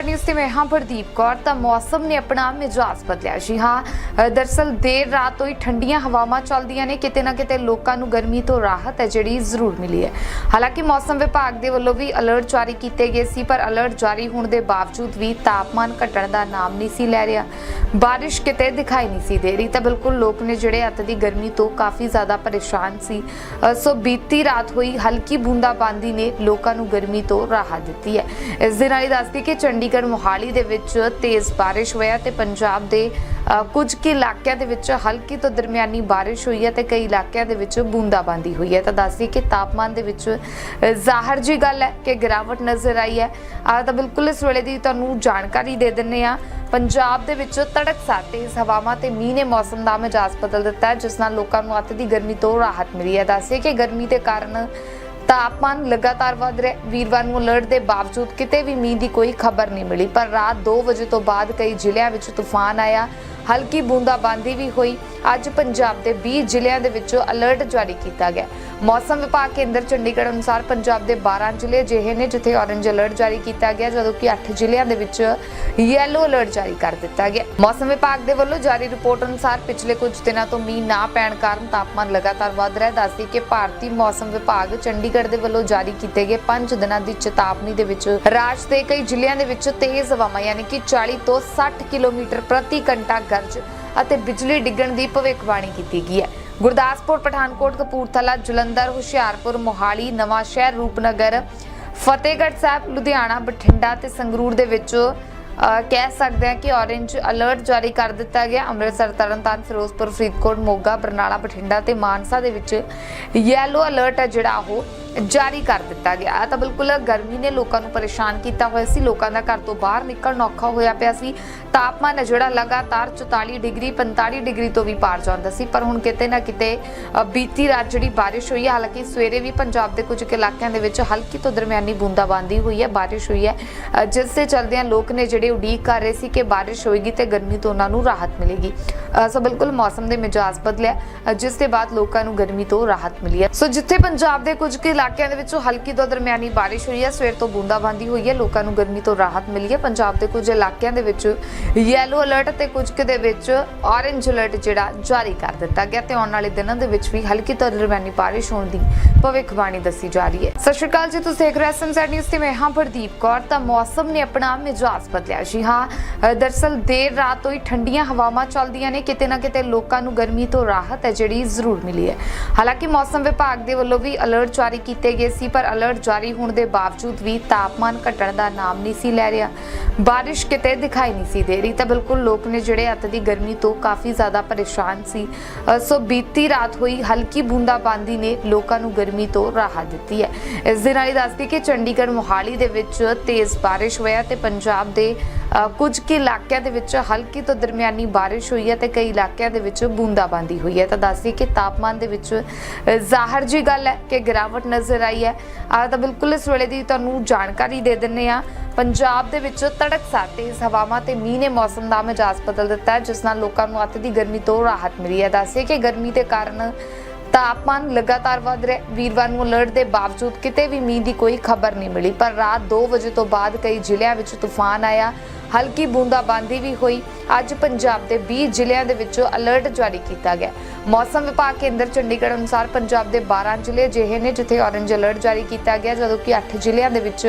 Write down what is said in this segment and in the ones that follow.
News ਤੇ ਮੈਂ ਹਾਂ ਪ੍ਰਦੀਪ ਕੌਰ ਤਾਂ ਮੌਸਮ ਨੇ ਆਪਣਾ ਮਿਜਾਜ਼ ਬਦਲਿਆ ਜੀ ਹਾਂ ਅ, ਦਰਸਲ ਦੇਰ ਰਾਤ ਤੋਂ ਹੀ ਠੰਡੀਆਂ ਹਵਾਵਾਂ ਚੱਲਦੀਆਂ ਨੇ ਕਿਤੇ ਨਾ ਕਿਤੇ ਲੋਕਾਂ ਨੂੰ ਗਰਮੀ ਤੋਂ ਰਾਹਤ ਹੈ ਜਿਹੜੀ ਜ਼ਰੂਰ ਮਿਲੀ ਹੈ ਹਾਲਾਂਕਿ ਮੌਸਮ ਵਿਭਾਗ ਦੇ ਵੱਲੋਂ ਵੀ ਅਲਰਟ ਜਾਰੀ ਕੀਤੇ ਗਏ ਸੀ ਪਰ ਅਲਰਟ ਜਾਰੀ ਹੋਣ ਦੇ ਬਾਵਜੂਦ ਵੀ ਤਾਪਮਾਨ ਘਟਣ ਦਾ ਨਾਮ ਨਹੀਂ ਸੀ ਲੈ ਰਿਹਾ ਬਾਰਿਸ਼ ਕਿਤੇ ਦਿਖਾਈ ਨਹੀਂ ਸੀ ਦੇ ਰਹੀ ਤਾਂ ਬਿਲਕੁਲ ਲੋਕ ਨੇ ਜਿਹੜੇ ਅੱਤ ਦੀ ਗਰਮੀ ਤੋਂ ਕਾਫੀ ਜ਼ਿਆਦਾ ਪਰੇਸ਼ਾਨ ਸੀ ਸੋ ਬੀਤੀ ਰਾਤ ਹੋਈ ਹਲਕੀ ਬੂੰਦਾਬਾਂਦੀ ਨੇ ਲੋਕਾਂ ਨੂੰ ਗਰਮੀ ਤੋਂ ਰਾਹਤ ਦਿੱਤੀ ਹੈ ਇਸ ਦੇ ਨਾਲ ਹੀ ਦੱਸਦੀ ਕਿ ਚੰਡੀ ਚੰਡੀਗੜ੍ਹ ਮੋਹਾਲੀ ਦੇ ਵਿੱਚ ਤੇਜ਼ ਬਾਰਿਸ਼ ਹੋਇਆ ਤੇ ਪੰਜਾਬ ਦੇ ਕੁਝ ਕੁ ਇਲਾਕਿਆਂ ਦੇ ਵਿੱਚ ਹਲਕੀ ਤੋਂ ਦਰਮਿਆਨੀ ਬਾਰਿਸ਼ ਹੋਈ ਹੈ ਤੇ ਕਈ ਇਲਾਕਿਆਂ ਦੇ ਵਿੱਚ ਬੂੰਦਾਬਾਂਦੀ ਹੋਈ ਹੈ। ਤਾਂ ਦੱਸਦੀ ਕਿ ਤਾਪਮਾਨ ਦੇ ਵਿੱਚ ਜ਼ਾਹਰ ਜੀ ਗੱਲ ਹੈ ਕਿ ਗਿਰਾਵਟ ਨਜ਼ਰ ਆਈ ਹੈ। ਆ ਤਾਂ ਬਿਲਕੁਲ ਇਸ ਵੇਲੇ ਦੀ ਤੁਹਾਨੂੰ ਜਾਣਕਾਰੀ ਦੇ ਦਿੰਨੇ ਆ ਪੰਜਾਬ ਦੇ ਵਿੱਚ ਤੜਕਸਾਰ ਤੇਜ਼ ਹਵਾਵਾਂ ਤੇ ਮੀਂਹ ਨੇ ਮੌਸਮ ਦਾ ਮਿਜਾਜ਼ ਬਦਲ ਦਿੱਤਾ ਹੈ, ਜਿਸ ਨਾਲ ਲੋਕਾਂ ਨੂੰ ਅੱਤ ਦੀ ਗਰਮੀ ਤੋਂ ਰਾਹਤ ਮਿਲੀ ਹੈ। ਦੱਸਿਆ ਕਿ ਗਰਮੀ ਦੇ ਕਾਰਨ ਤਾਪਮਾਨ ਲਗਾਤਾਰ ਵਧ ਰਿਹਾ ਵੀਰਵਾਰ ਨੂੰ ਅਲਰਟ ਦੇ ਬਾਵਜੂਦ ਕਿਤੇ ਵੀ ਮੀਂਹ ਦੀ ਕੋਈ ਖਬਰ ਨਹੀਂ ਮਿਲੀ। ਪਰ ਰਾਤ 2 ਵਜੇ ਤੋਂ ਬਾਅਦ ਕਈ ਜ਼ਿਲ੍ਹਿਆਂ ਵਿੱਚ ਤੂਫਾਨ ਆਇਆ। ਹਲਕੀ ਬੂੰਦਾਬਾਂਦੀ ਵੀ ਹੋਈ। ਅੱਜ ਪੰਜਾਬ ਦੇ 20 ਜ਼ਿਲ੍ਹਿਆਂ ਦੇ ਵਿੱਚ ਅਲਰਟ ਜਾਰੀ ਕੀਤਾ ਗਿਆ। ਮੌਸਮ ਵਿਭਾਗ ਕੇਂਦਰ ਚੰਡੀਗੜ੍ਹ ਅਨੁਸਾਰ ਪੰਜਾਬ ਦੇ 12 ਜ਼ਿਲ੍ਹੇ ਅਜਿਹੇ ਨੇ ਜਿੱਥੇ ਔਰੇਂਜ ਅਲਰਟ ਜਾਰੀ ਕੀਤਾ ਗਿਆ, ਜਦੋਂ ਕਿ 8 ਜ਼ਿਲ੍ਹਿਆਂ ਦੇ ਵਿੱਚ ਯੈਲੋ ਅਲਰਟ ਜਾਰੀ ਕਰ ਦਿੱਤਾ ਗਿਆ। ਮੌਸਮ ਵਿਭਾਗ ਦੇ ਵੱਲੋਂ ਜਾਰੀ ਰਿਪੋਰਟ ਅਨੁਸਾਰ ਪਿਛਲੇ ਕੁਝ ਦਿਨਾਂ ਤੋਂ ਮੀਂਹ ਨਾ ਪੈਣ ਕਾਰਨ ਤਾਪਮਾਨ ਲਗਾਤਾਰ ਵਧ ਰਿਹਾ। ਦੱਸਦੀ ਕਿ ਭਾਰਤੀ ਮੌਸਮ ਵਿਭਾਗ ਚੰਡੀਗੜ੍ਹ ਦੇ ਵੱਲੋਂ ਜਾਰੀ ਕੀਤੇ ਗਏ 5 ਦਿਨਾਂ ਦੀ ਚੇਤਾਵਨੀ ਦੇ ਵਿੱਚ ਰਾਜ ਦੇ ਕਈ ਜ਼ਿਲ੍ਹਿਆਂ ਦੇ ਵਿੱਚ ਤੇਜ਼ ਹਵਾਵਾਂ, ਯਾਨੀ ਕਿ 40 ਤੋਂ 60 ਕਿਲੋਮੀਟਰ ਪ੍ਰਤੀ ਘੰਟਾ ਗਰਜ ਅਤੇ ਬਿਜਲੀ ਡਿੱਗਣ ਦੀ ਭਵਿੱਖਬਾਣੀ ਕੀਤੀ ਗਈ ਹੈ। ਗੁਰਦਾਸਪੁਰ, ਪਠਾਨਕੋਟ, ਕਪੂਰਥਲਾ, ਜਲੰਧਰ, ਹੁਸ਼ਿਆਰਪੁਰ, ਮੋਹਾਲੀ ਨਵਾਂ ਸ਼ਹਿਰ ਰੂਪਨਗਰ, ਫਤਿਹਗੜ੍ਹ ਸਾਹਿਬ, ਲੁਧਿਆਣਾ, ਬਠਿੰਡਾ ਤੇ ਸੰਗਰੂਰ ਦੇ ਵਿੱਚ ਕਹਿ ਸਕਦੇ ਹਾਂ ਕਿ ਔਰੇਂਜ ਅਲਰਟ ਜਾਰੀ ਕਰ ਦਿੱਤਾ ਗਿਆ। ਅੰਮ੍ਰਿਤਸਰ, ਤਰਨਤਾਰਨ, ਫਿਰੋਜ਼ਪੁਰ, ਫਰੀਦਕੋਟ, ਮੋਗਾ, ਬਰਨਾਲਾ, ਬਠਿੰਡਾ ਤੇ ਮਾਨਸਾ ਦੇ ਵਿੱਚ ਯੈਲੋ ਅਲਰਟ ਹੈ ਜਿਹੜਾ ਉਹ ਜਾਰੀ ਕਰ ਦਿੱਤਾ ਗਿਆ। ਤਾਂ ਬਿਲਕੁਲ ਗਰਮੀ ਨੇ ਲੋਕਾਂ ਨੂੰ ਪਰੇਸ਼ਾਨ ਕੀਤਾ ਹੋਇਆ ਸੀ। ਲੋਕਾਂ ਦਾ ਘਰ ਤੋਂ ਬਾਹਰ ਨਿਕਲਣਾ ਔਖਾ ਹੋਇਆ ਪਿਆ ਸੀ। ਤਾਪਮਾਨ ਹੈ ਜਿਹੜਾ ਲਗਾਤਾਰ 44 ਡਿਗਰੀ 45 ਡਿਗਰੀ ਤੋਂ ਵੀ ਪਾਰ ਜਾਂਦਾ ਸੀ। ਪਰ ਹੁਣ ਕਿਤੇ ਨਾ ਕਿਤੇ ਬੀਤੀ ਰਾਤ ਜਿਹੜੀ ਬਾਰਿਸ਼ ਹੋਈ ਹੈ, ਹਾਲਾਂਕਿ ਸਵੇਰੇ ਵੀ ਪੰਜਾਬ ਦੇ ਕੁਝ ਕੁ ਇਲਾਕਿਆਂ ਦੇ ਵਿੱਚ ਹਲਕੀ ਤੋਂ ਦਰਮਿਆਨੀ ਬੂੰਦਾਬਾਂਦੀ ਹੋਈ ਹੈ, ਬਾਰਿਸ਼ ਹੋਈ ਹੈ। ਜਿਸ ਦੇ ਚਲਦਿਆਂ ਲੋਕ ਨੇ ਜਿਹੜੇ ਉਡੀਕ ਕਰ ਰਹੇ ਸੀ ਕਿ ਬਾਰਿਸ਼ ਹੋਏਗੀ ਤੇ ਗਰਮੀ ਤੋਂ ਉਹਨਾਂ ਨੂੰ ਰਾਹਤ ਮਿਲੇਗੀ। ਅ, ਸੋ ਬਿਲਕੁਲ ਮੌਸਮ ਦੇ ਮਿਜਾਜ਼ ਬਦਲਿਆ। ਜਿਸ ਦੇ ਬਾਅਦ ਲੋਕਾਂ ਨੂੰ ਗਰਮੀ ਤੋਂ ਰਾਹਤ ਮਿਲੀ ਹੈ। ਸੋ ਜਿੱਥੇ ਪੰਜਾਬ ਦੇ ਕੁਝ ਕੁ ਇਲਾਕਿਆਂ ਦੇ ਵਿੱਚ ਹਲਕੀ ਤੋਂ ਦਰਮਿਆਨੀ ਬਾਰਿਸ਼ ਹੋਈ ਹੈ ਸਵੇਰ ਤੋਂ ਬੂੰਦਾਬਾਂਦੀ ਹੋਈ ਹੈ ਲੋਕਾਂ ਨੂੰ ਗਰਮੀ ਤੋਂ ਰਾਹਤ ਮਿਲੀ ਹੈ। ਪੰਜਾਬ ਦੇ ਕੁਝ ਇਲਾਕਿਆਂ ਦੇ ਵਿੱਚ ਯੈਲੋ ਅਲਰਟ ਤੇ ਕੁਝ ਕੁ ਦੇ ਵਿੱਚ ਔਰੇਂਜ ਅਲਰਟ ਜਿਹੜਾ ਜਾਰੀ ਕਰ ਦਿੱਤਾ ਗਿਆ ਤੇ ਆਉਣ ਵਾਲੇ ਦਿਨਾਂ ਦੇ ਵਿੱਚ ਵੀ ਹਲਕੀ ਤੋਂ ਦਰਮਿਆਨੀ ਬਾਰਿਸ਼ ਹੋਣ ਦੀ ਭਵਿੱਖਬਾਣੀ ਦੱਸੀ ਜਾ ਰਹੀ ਹੈ। ਸਤਿ ਸ਼੍ਰੀ ਅਕਾਲ ਜੀ ਤੁਸੀਂ ਦੇਖ ਰਹੇ ਹੋ ਐਸਐਮਜ਼ੈਡ ਨਿਊਜ਼ ਤੇ ਮੈਂ ਹਾਂ ਪ੍ਰਦੀਪ ਕੌਰ। ਤਾਂ ਮੌਸਮ ਨੇ ਆਪਣਾ ਮਿਜਾਜ਼ ਬਦਲਿਆ। ਜੀ ਹਾਂ ਅ, ਦਰਸਲ ਦੇਰ ਰਾਤ ਤੋਂ ਹੀ ਠੰਡੀਆਂ ਹਵਾਵਾਂ ਚੱਲਦੀਆਂ ਨੇ। ਕਿਤੇ ਨਾ ਕਿਤੇ ਲੋਕਾਂ ਨੂੰ ਗਰਮੀ ਤੋਂ ਰਾਹਤ ਹੈ ਜਿਹੜੀ ਜ਼ਰੂਰ ਮਿਲੀ ਹੈ। ਹਾਲਾਂਕਿ ਮੌਸਮ ਵਿਭਾਗ ਦੇ ਵੱਲੋਂ ਵੀ ਅਲਰਟ ਜਾਰੀ ਕੀਤੇ ਗਏ ਸੀ ਪਰ ਅਲਰਟ ਜਾਰੀ ਹੋਣ ਦੇ ਬਾਵਜੂਦ ਵੀ ਤਾਪਮਾਨ ਘਟਣ ਦਾ ਨਾਮ ਨਹੀਂ ਸੀ ਲੈ ਰਿਹਾ। ਬਾਰਿਸ਼ ਕਿਤੇ ਦਿਖਾਈ ਨਹੀਂ ਸੀ ਦੇ ਰਹੀ ਤਾਂ ਬਿਲਕੁਲ ਲੋਕ ਨੇ ਜਿਹੜੇ ਅੱਤ ਦੀ ਗਰਮੀ ਤੋਂ ਕਾਫੀ ਜ਼ਿਆਦਾ ਪਰੇਸ਼ਾਨ ਸੀ ਸੋ ਬੀਤੀ ਰਾਤ ਹੋਈ ਹਲਕੀ ਬੂੰਦਾਬਾਂਦੀ ਨੇ ਲੋਕਾਂ ਨੂੰ ਗਰਮੀ ਤੋਂ ਰਾਹਤ ਦਿੱਤੀ ਹੈ। ਇਸ ਦੇ ਨਾਲ ਹੀ ਦੱਸਦੀ ਕਿ ਚੰਡੀਗੜ੍ਹ ਮੋਹਾਲੀ ਦੇ ਵਿੱਚ ਤੇਜ਼ ਬਾਰਿਸ਼ ਹੋਇਆ ਤੇ ਪੰਜਾਬ ਦੇ ਕੁਝ ਕੁ ਇਲਾਕਿਆਂ ਦੇ ਵਿੱਚ ਹਲਕੀ ਤੋਂ ਦਰਮਿਆਨੀ ਬਾਰਿਸ਼ ਹੋਈ ਹੈ ਤੇ ਕਈ ਇਲਾਕਿਆਂ ਦੇ ਵਿੱਚ ਬੂੰਦਾਬਾਂਦੀ ਹੋਈ ਹੈ। ਤਾਂ ਦੱਸਦੀ ਕਿ ਤਾਪਮਾਨ ਦੇ ਵਿੱਚ ਜ਼ਾਹਰ ਜੀ ਗੱਲ ਹੈ ਕਿ ਗਿਰਾਵਟ ਨਜ਼ਰ ਆਈ ਹੈ। ਆ ਤਾਂ ਬਿਲਕੁਲ ਇਸ ਵੇਲੇ ਦੀ ਤੁਹਾਨੂੰ ਜਾਣਕਾਰੀ ਦੇ ਦਿੰਨੇ ਆ ਪੰਜਾਬ ਦੇ ਵਿੱਚ ਤੜਕਸਾਰ ਤੇਜ਼ ਹਵਾਵਾਂ ਤੇ ਮੀਂਹ ਨੇ ਮੌਸਮ ਦਾ ਮਿਜਾਜ਼ ਬਦਲ ਦਿੱਤਾ ਹੈ, ਜਿਸ ਨਾਲ ਲੋਕਾਂ ਨੂੰ ਅੱਤ ਦੀ ਗਰਮੀ ਤੋਂ ਰਾਹਤ ਮਿਲੀ ਹੈ। ਦੱਸਿਆ ਕਿ ਗਰਮੀ ਦੇ ਕਾਰਨ ਤਾਪਮਾਨ ਲਗਾਤਾਰ ਵਧ ਰਿਹਾ ਵੀਰਵਾਰ ਨੂੰ ਅਲਰਟ ਦੇ ਬਾਵਜੂਦ ਕਿਤੇ ਵੀ ਮੀਂਹ ਦੀ ਕੋਈ ਖਬਰ ਨਹੀਂ ਮਿਲੀ, ਪਰ ਰਾਤ 2 ਵਜੇ ਤੋਂ ਬਾਅਦ ਕਈ ਜ਼ਿਲ੍ਹਿਆਂ ਵਿੱਚ ਤੂਫਾਨ ਆਇਆ। ਹਲਕੀ ਬੂੰਦਾਬਾਂਦੀ ਵੀ ਹੋਈ। ਅੱਜ ਪੰਜਾਬ ਦੇ 20 ਜ਼ਿਲ੍ਹਿਆਂ ਦੇ ਵਿੱਚ ਅਲਰਟ ਜਾਰੀ ਕੀਤਾ ਗਿਆ। ਮੌਸਮ ਵਿਭਾਗ ਕੇਂਦਰ ਚੰਡੀਗੜ੍ਹ ਅਨੁਸਾਰ ਪੰਜਾਬ ਦੇ 12 ਜ਼ਿਲ੍ਹੇ ਅਜਿਹੇ ਨੇ ਜਿੱਥੇ ਔਰੇਂਜ ਅਲਰਟ ਜਾਰੀ ਕੀਤਾ ਗਿਆ, ਜਦੋਂ ਕਿ 8 ਜ਼ਿਲ੍ਹਿਆਂ ਦੇ ਵਿੱਚ